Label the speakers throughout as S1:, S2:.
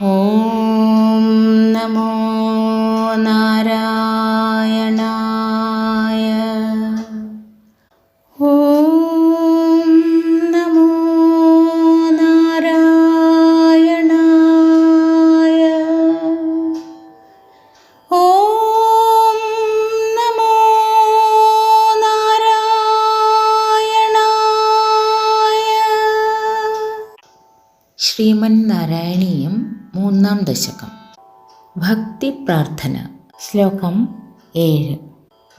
S1: 哦。ശ്രീമൻ നാരായണീയം മൂന്നാം ദശകം. ഭക്തി പ്രാർത്ഥന. ശ്ലോകം ഏഴ്.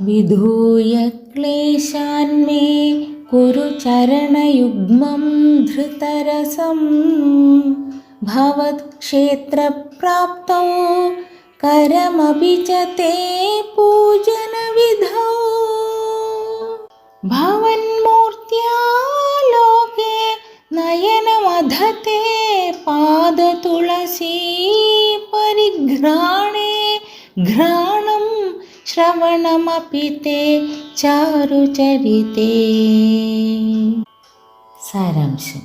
S1: വിധൂയ ക്ലേശാന്മേ കുരു ചരണയുഗ്മം ധൃതരസം. ഭവത് ക്ഷേത്രപ്രാപ്തൗ കരമപി ച തേ പൂജനവിധൗ. ഭവന്മൂർत्या ലോകേ നയനമധത്തെ പാദതുളസീ പരിഘ്രാണേ ഘ്രാണം ശ്രവണമപിത്തെ തേ ചാരുചരിതേ സാരാംശം.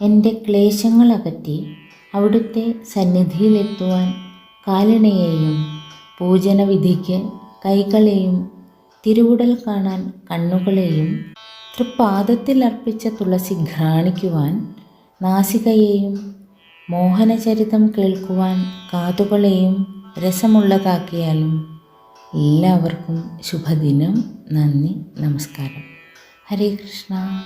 S1: എന്റെ ക്ലേശങ്ങളകറ്റി അവിടുത്തെ സന്നിധിയിലെത്തുവാൻ കാലണയെയും പൂജനവിധിക്ക് കൈകളെയും തിരുവുടൽ കാണാൻ കണ്ണുകളെയും തൃപ്പാദത്തിൽ അർപ്പിച്ച തുളസി ഘ്രാണിക്കുവാൻ നാസികയെയും മോഹനചരിതം കേൾക്കുവാൻ കാതുകളെയും രസമുള്ളതാക്കിയാലും എല്ലാവർക്കും ശുഭദിനം. നന്ദി നമസ്കാരം. ഹരേ കൃഷ്ണ.